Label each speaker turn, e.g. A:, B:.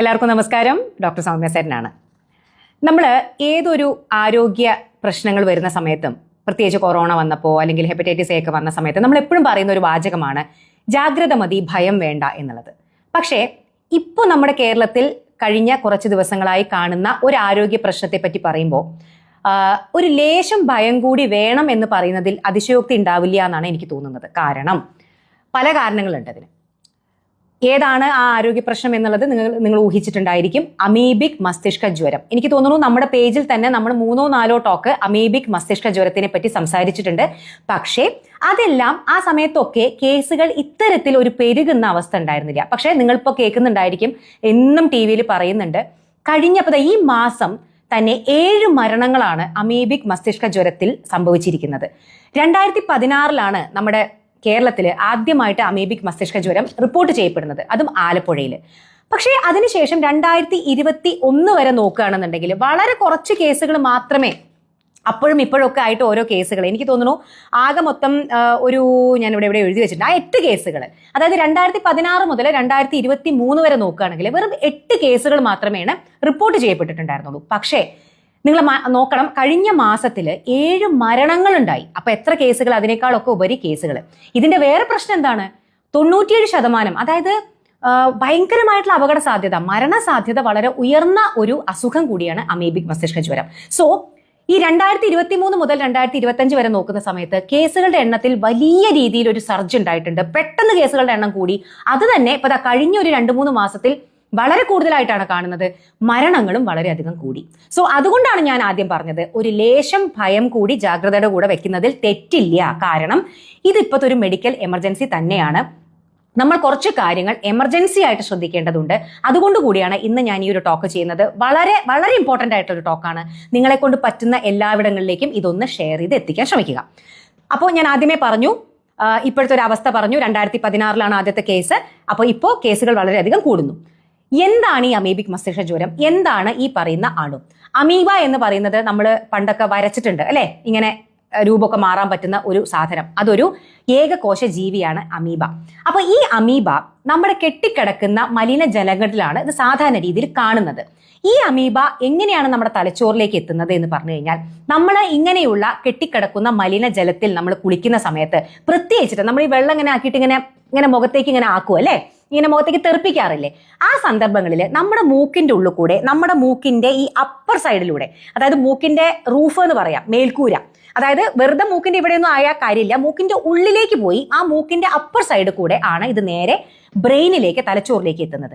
A: എല്ലാവർക്കും നമസ്കാരം. ഡോക്ടർ സൗമ്യ സേനാണ് നമ്മൾ ഏതൊരു ആരോഗ്യ പ്രശ്നങ്ങൾ വരുന്ന സമയത്തും പ്രത്യേകിച്ച് കൊറോണ വന്നപ്പോൾ അല്ലെങ്കിൽ ഹെപ്പറ്റൈറ്റിസ് എ ഒക്കെ വന്ന സമയത്ത് നമ്മൾ എപ്പോഴും പറയുന്ന ഒരു വാചകമാണ് ജാഗ്രത മതി ഭയം വേണ്ട എന്നുള്ളത്. പക്ഷേ ഇപ്പോൾ നമ്മുടെ കേരളത്തിൽ കഴിഞ്ഞ കുറച്ച് ദിവസങ്ങളായി കാണുന്ന ഒരു ആരോഗ്യ പ്രശ്നത്തെ പറ്റി പറയുമ്പോൾ ഒരു ലേശം ഭയം കൂടി വേണം എന്ന് പറയുന്നതിൽ അതിശയോക്തി ഉണ്ടാവില്ല എന്നാണ് എനിക്ക് തോന്നുന്നത്. കാരണം പല കാരണങ്ങളുണ്ട് അതിന്. ഏതാണ് ആ ആരോഗ്യ പ്രശ്നം എന്നുള്ളത് നിങ്ങൾ നിങ്ങൾ ഊഹിച്ചിട്ടുണ്ടായിരിക്കും. അമീബിക് മസ്തിഷ്ക ജ്വരം. എനിക്ക് തോന്നുന്നു നമ്മുടെ പേജിൽ തന്നെ നമ്മൾ മൂന്നോ നാലോ ടോക്ക് അമീബിക് മസ്തിഷ്ക ജ്വരത്തിനെ പറ്റി സംസാരിച്ചിട്ടുണ്ട്. പക്ഷേ അതെല്ലാം ആ സമയത്തൊക്കെ കേസുകൾ ഇത്തരത്തിൽ ഒരു പെരുകുന്ന അവസ്ഥ ഉണ്ടായിരുന്നില്ല. പക്ഷേ നിങ്ങളിപ്പോൾ കേൾക്കുന്നുണ്ടായിരിക്കും. എന്നും ടി വിയിൽ പറയുന്നുണ്ട്. കഴിഞ്ഞപ്പോൾ ഈ മാസം തന്നെ ഏഴ് മരണങ്ങളാണ് അമീബിക് മസ്തിഷ്ക ജ്വരത്തിൽ സംഭവിച്ചിരിക്കുന്നത്. രണ്ടായിരത്തി പതിനാറിലാണ് നമ്മുടെ കേരളത്തിൽ ആദ്യമായിട്ട് അമീബിക് മസ്തിഷ്ക ജ്വരം റിപ്പോർട്ട് ചെയ്യപ്പെടുന്നത്. അതും ആലപ്പുഴയിൽ പക്ഷേ അതിനുശേഷം രണ്ടായിരത്തി ഇരുപത്തി ഒന്ന് വരെ നോക്കുകയാണെന്നുണ്ടെങ്കിൽ വളരെ കുറച്ച് കേസുകൾ മാത്രമേ അപ്പോഴും ഇപ്പോഴൊക്കെ ആയിട്ട് ഓരോ കേസുകൾ എനിക്ക് തോന്നുന്നു ആകെ മൊത്തം ഒരു ഞാൻ ഇവിടെ ഇവിടെ എഴുതി വെച്ചിട്ടുണ്ട്. ആ എട്ട് കേസുകൾ അതായത് രണ്ടായിരത്തി പതിനാറ് മുതൽ രണ്ടായിരത്തി ഇരുപത്തി മൂന്ന് വരെ നോക്കുകയാണെങ്കിൽ വെറും എട്ട് കേസുകൾ മാത്രമേ റിപ്പോർട്ട് ചെയ്യപ്പെട്ടിട്ടുണ്ടായിരുന്നുള്ളൂ. പക്ഷേ നിങ്ങൾ നോക്കണം കഴിഞ്ഞ മാസത്തിൽ ഏഴ് മരണങ്ങളുണ്ടായി. അപ്പൊ എത്ര കേസുകൾ അതിനേക്കാളൊക്കെ ഉപരി കേസുകൾ ഇതിന്റെ വേറെ പ്രശ്നം എന്താണ്? തൊണ്ണൂറ്റിയേഴ് ശതമാനം അതായത് ഭയങ്കരമായിട്ടുള്ള അപകട സാധ്യത മരണസാധ്യത വളരെ ഉയർന്ന ഒരു അസുഖം കൂടിയാണ് അമീബിക് മസ്തിഷ്ക ജ്വരം. സോ ഈ രണ്ടായിരത്തി ഇരുപത്തി മൂന്ന് മുതൽ രണ്ടായിരത്തി ഇരുപത്തഞ്ച് വരെ നോക്കുന്ന സമയത്ത് കേസുകളുടെ എണ്ണത്തിൽ വലിയ രീതിയിൽ ഒരു സർജ് ഉണ്ടായിട്ടുണ്ട്. പെട്ടെന്ന് കേസുകളുടെ എണ്ണം കൂടി. അത് തന്നെ ഇപ്പൊ കഴിഞ്ഞ ഒരു രണ്ട് മൂന്ന് മാസത്തിൽ വളരെ കൂടുതലായിട്ടാണ് കാണുന്നത്. മരണങ്ങളും വളരെയധികം കൂടി. സോ അതുകൊണ്ടാണ് ഞാൻ ആദ്യം പറഞ്ഞത് ഒരു ലേശം ഭയം കൂടി ജാഗ്രതയുടെ കൂടെ വെക്കുന്നതിൽ തെറ്റില്ല. കാരണം ഇതിപ്പോഴത്തെ ഒരു മെഡിക്കൽ എമർജൻസി തന്നെയാണ്. നമ്മൾ കുറച്ച് കാര്യങ്ങൾ എമർജൻസി ആയിട്ട് ശ്രദ്ധിക്കേണ്ടതുണ്ട്. അതുകൊണ്ട് കൂടിയാണ് ഇന്ന് ഞാൻ ഈ ഒരു ടോക്ക് ചെയ്യുന്നത്. വളരെ വളരെ ഇമ്പോർട്ടന്റ് ആയിട്ടൊരു ടോക്കാണ് നിങ്ങളെ കൊണ്ട് പറ്റുന്ന എല്ലാവിടങ്ങളിലേക്കും ഇതൊന്ന് ഷെയർ ചെയ്ത് എത്തിക്കാൻ ശ്രമിക്കുക. അപ്പോൾ ഞാൻ ആദ്യമേ പറഞ്ഞു ഇപ്പോഴത്തെ ഒരു അവസ്ഥ പറഞ്ഞു. രണ്ടായിരത്തി പതിനാറിലാണ് ആദ്യത്തെ കേസ് അപ്പോൾ ഇപ്പോൾ കേസുകൾ വളരെയധികം കൂടുന്നു. എന്താണ് ഈ അമീബിക് മസ്തിഷ്ക ജ്വരം? എന്താണ് ഈ പറയുന്ന അണു? അമീബ എന്ന് പറയുന്നത് നമ്മൾ പണ്ടൊക്കെ വരച്ചിട്ടുണ്ട് അല്ലേ? ഇങ്ങനെ രൂപമൊക്കെ മാറാൻ പറ്റുന്ന ഒരു സാധനം. അതൊരു ഏകകോശ ജീവിയാണ് അമീബ. അപ്പൊ ഈ അമീബ നമ്മുടെ കെട്ടിക്കിടക്കുന്ന മലിനജലങ്ങളിലാണ് ഇത് സാധാരണ രീതിയിൽ കാണുന്നത്. ഈ അമീബ എങ്ങനെയാണ് നമ്മുടെ തലച്ചോറിലേക്ക് എത്തുന്നത് എന്ന് പറഞ്ഞു കഴിഞ്ഞാൽ നമ്മൾ ഇങ്ങനെയുള്ള കെട്ടിക്കിടക്കുന്ന മലിനജലത്തിൽ നമ്മൾ കുളിക്കുന്ന സമയത്ത് പ്രത്യേകിച്ചിട്ട് നമ്മൾ ഈ വെള്ളം ഇങ്ങനെ ആക്കിയിട്ട് ഇങ്ങനെ ഇങ്ങനെ മുഖത്തേക്ക് ഇങ്ങനെ ആക്കും അല്ലേ ഇങ്ങനെ മുഖത്തേക്ക് തെറിപ്പിക്കാറില്ലേ? ആ സന്ദർഭങ്ങളിൽ നമ്മുടെ മൂക്കിന്റെ ഉള്ളിൽ കൂടെ നമ്മുടെ മൂക്കിന്റെ ഈ അപ്പർ സൈഡിലൂടെ അതായത് മൂക്കിന്റെ റൂഫ് എന്ന് പറയാം മേൽക്കൂര. അതായത് വെറുതെ മൂക്കിന്റെ ഇവിടെയൊന്നും ആയ കാര്യമില്ല മൂക്കിന്റെ ഉള്ളിലേക്ക് പോയി ആ മൂക്കിന്റെ അപ്പർ സൈഡ് കൂടെ ആണ് ഇത് നേരെ ബ്രെയിനിലേക്ക് തലച്ചോറിലേക്ക് എത്തുന്നത്.